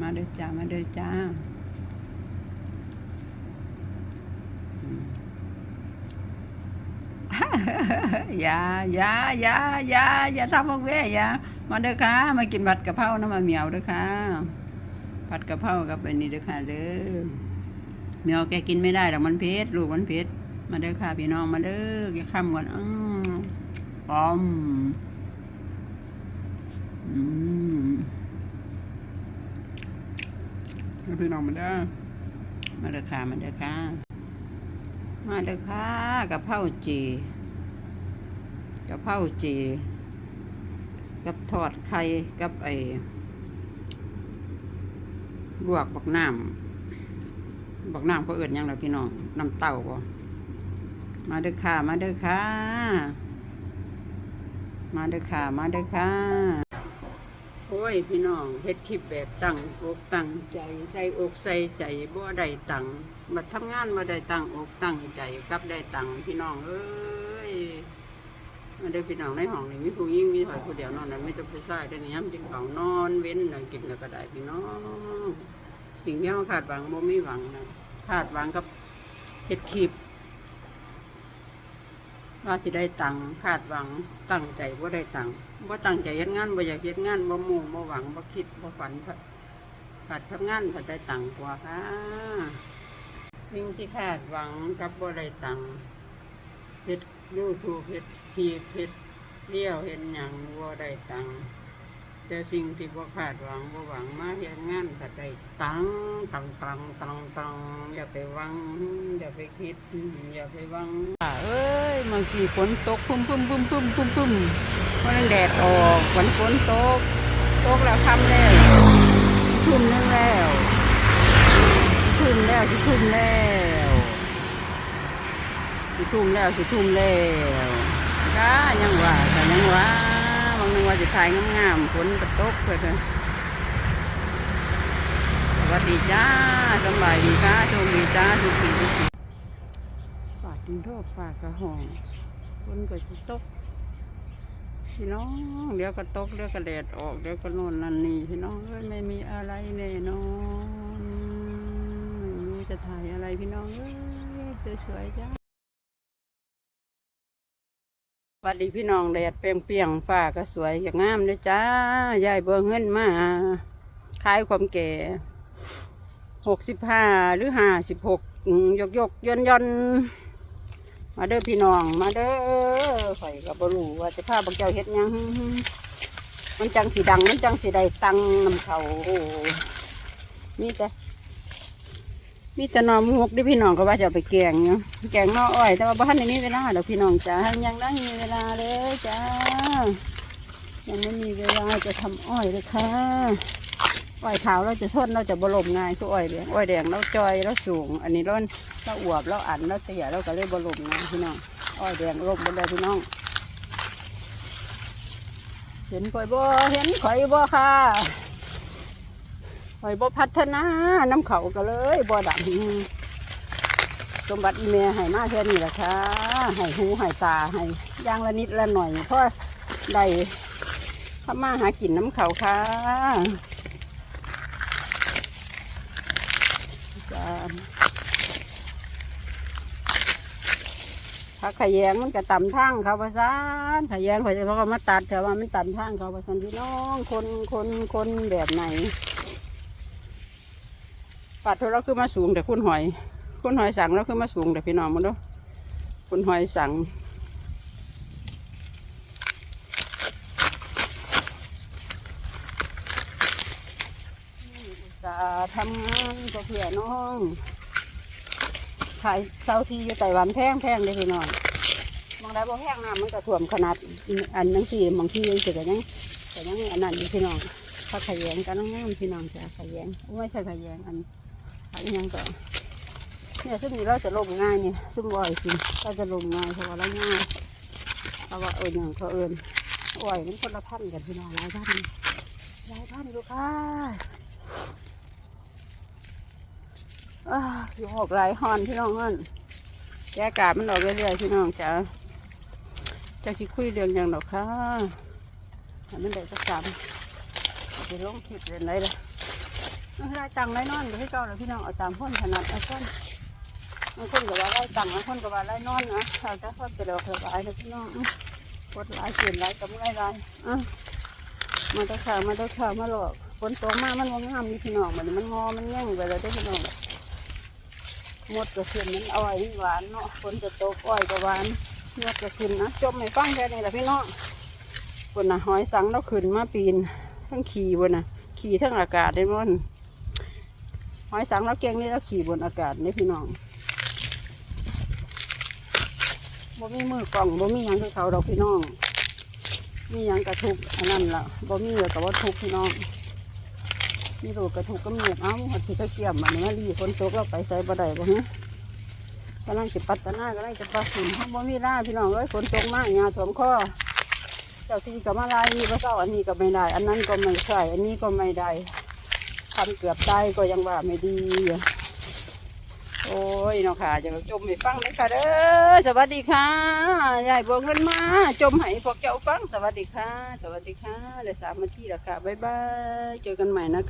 มาเด้อจ้า มาเด้อจ้าอย่าอย่าอย่าอย่าอย่าทำพวกเว้ยอย่ามาเด้อค่ะ มากินผัดกะเพราน้ำมาเหมียวเด้อค่ะ ผัดกะเพรากับอันนี้เด้อค่ะเด้อเหมียวแกกินไม่ได้หรอกมันเผ็ดลูกมันเผ็ดมาเด้อค่ะพี่น้องมาเด้อแกข้ามก่อนอืมอมอืม พี่น้องมาเด้อมาเด้อค่ะมาเด้อค่ะมาเด้อค่ะกะเพราจีกะเพราจีกับทอดไข่กับไอ้ลวกบักน้ำบักน้ำเขาเอิดยังไงพี่น้องน้ำเต้าบ่มาเด้อค่ะ มาเด้อค่ะ มาเด้อค่ะ มาเด้อค่ะ โอ้ยพี่น้องเฮ็ดคลิปแบบตั้งอกตั้งใจใส่อกใส่ใจบ่ได้ตังมาทำงานบ่ได้ตังอกตั้งใจกลับได้ตังพี่น้องเอ้ยมาได้พี่น้องในห้องนี่มีผู้หญิงมีข่อยผู้เดียวนอนนั้นไม่ต้องผู้ชายได้นี่ยามจึงเขานอนเว้นน่ะกินแล้วก็ได้พี่น้อง สิ่งที่เราคาดหวังบ่มีหวังนะคาดหวังกับเฮ็ดคลิป ว่าจะได้ตังค์คาดหวังตั้งใจว่าได้ตังค์ว่าตั้งใจเฮ็ดงานว่าอยากเฮ็ดงานบ่มุ่งบ่หวังบ่คิดบ่ฝันผัดทำงานผัดได้ตังค์กว่าค่ะสิ่งที่คาดหวังกับว่าได้ตังค์เฮ็ดยูทูบเฮ็ดพีเฮ็ดเลี้ยวเฮ็ดอย่างว่าได้ตังค์ แต่สิ่งที่บ่คาดหวังบ่หวังมาเฮ็ดงานผัดได้ตังตังตังตังตังอย่าไปหวังอย่าไปคิดอย่าไปหวังเอ้ยเมื่อกี้ฝนตกพุ่มพุ่มพุ่มพุ่มพุ่มพุ่มวันแดดออกฝนฝนตกตกแล้วค่ำแล้วทุ่มนึงแล้วทุ่มแล้วทุ่มแล้วทุ่มแล้วทุ่มแล้วจ้ายังว่าแต่ยังว่า ว่าจะถ่ายงามๆฝนก็ตกเลยเถอะสวัสดีจ้าสบายดีจ้าโชคดีจ้าทุกทีทุกทีฝากกินโทษฝากกระห้องฝนก็จะตกพี่น้องเดี๋ยวก็ตกเดี๋ยวก็แดดออกเดี๋ยวก็โน่นนั่นนี่พี่น้องเอ้ยไม่มีอะไรแน่นอนไม่รู้จะถ่ายอะไรพี่น้องเอ้ยสวยๆจ้า วัสดีพี่น้องแดดเปรียงๆฟ้าก็สวยอย่างงามเลยจ้ายายเบิ่งเงินมาขายความแก่หกสิบห้าหรือห้าสิบหกยกยกย่นย่นมาเด้อพี่น้องมาเด้อข่อยกับบรูว่าจะพาบักเจ้าเฮ็ดยังมันจังสีดังมันจังสีได้ตังนำเขาโอ้มีแต่ มีแต่นอมุกดิพี่น้องก็ว่าจะเอาไปแกงเนาะแกงนออ้อย แต่ว่าบ้านนี้มีเวลาเดี๋ยวพี่น้องจ้ายังนั่งมีเวลาเลยจ้ายังไม่มีเวลาจะทำอ้อยเลยค่ะอ้อยขาวเราจะทนเราจะบลมง่ายคืออ้อยแดงอ้อยแดงเราจอยเราสูง อันนี้เราเราอวบเราอันเราเตี้ยเราก็เลยบลมง่ายพี่น้องอ้อยแดงลมบนเลยพี่น้อง เห็นข่อยบ่เห็นข่อยบ่ค่ะ ข่อยบ่พัฒนาน้ำเขาก็เลยบ่ดำสมบัติอีเมให้มาแค่นี้แหละค่ะให้หูให้ตาให้ย่างละนิดละหน่อยเพราะได้ทำมาหากินน้ำเขาค่ะจ้าถ้าขยงมันก็ต่ำทางเขาประสานขยงเขาจะเขาก็มาตัดแต่ว่ามันต่ำทางเขาประสานพี่น้องคนคนคนแบบไหน ปัดเท่าเราคือมาสูงแต่คุณหอย คุณหอยสั่งเราคือมาสูงแต่พี่น้องมันเนาะคุณหอยสั่งจะทำงานก็เพื่อน้องขายเสาทีอยู่ไต้หวันแพงแพงเลยพี่น้องมองได้บ่แพงน้ำมันก็ท่วมขนาดอันนังสี่บางที่ยังสิก็ยังก็ยังอันนั้นอยู่พี่น้องถ้าขยงกันงามพี่น้องจะขยงไม่ใช่ขยงอันอัน ยังก็เนี่ยซึ่งนี้เราจะลงง่ายเนี่ยซึ่งบ่อยสิก็จะลงง่ายเพราะว่าเราง่ายเพราะว่าเอิญอย่างเขาเอิญอ่อยมันคนละพันกันพี่น้องหลายพันหลายพันดูค่ะอ้าอยู่หกหลายฮอนพี่น้องฮอนแกอากาศมันออกเรื่อยๆพี่น้องจ้าจะคิดคุยเรื่องอย่างดอกค่ะมันได้สักสามจะลงคลิปเรื่องไรล่ะ ได้ตังค์ได้นอนเดี๋ยวให้เจ้าเลยพี่น้องเอาตามพ้นถนัดเอาพ้นบางคนก็ว่าได้ตังค์บางคนก็ว่าได้นอนนะเอาแต่พ้นไปเดี๋ยวสบายนะพี่น้องกดหลายเปลี่ยนหลายกำไรหลายอะมาตะขามาตะขามาหลอกฝนตกมามันงงามนี่พี่น้องมันมันงอมันแง่งไปเลยได้พี่น้องหมดก็ขึ้นมันอ้อยหวานเนาะฝนจะตกอ้อยก็หวานหมดก็ขึ้นนะจมไม่ฟังแค่นี้แหละพี่น้องฝนน่ะหอยสังเราขึ้นมาปีนทั้งขี่บนน่ะขี่ทั้งอากาศได้มั้ง หอยสังเราเก่งนี่เราขี่บนอากาศนี่พี่น้องบ่มีมือกล่องบ่มียังคือเขาดอกพี่น้อง มียังกระทุกอันนั้นล่ะบ่มีเหลือกับว่าทุกพี่น้องมีโรกระทุกก็มีเอ้าหัดที่ตะเกียบมันมาลีฝนตกเราไปใส่บ่ได้บ่ฮะกำลังจะปัตตนากำลังจะปลาฝุ่นห้องบ่มีได้พี่น้องเอ้ยฝนตกมากยาถ่วมคอเจ้าที่กับมาลายนี่พระเจ้าอันนี้ก็ไม่ได้ อันนั้นก็ไม่ใช่อันนี้ก็ไม่ได้ ทำเกือบตายก็ยังว่าไม่ดี โอ้ยเนาะค่ะจะจมให้ฟังเลยค่ะเด้อสวัสดีค่ะยายบวกเงินมา จมให้พวกเจ้าฟังสวัสดีค่ะ สวัสดีค่ะเลยสามนาทีแล้วค่ะบ๊ายบายเจอกันใหม่นะคะ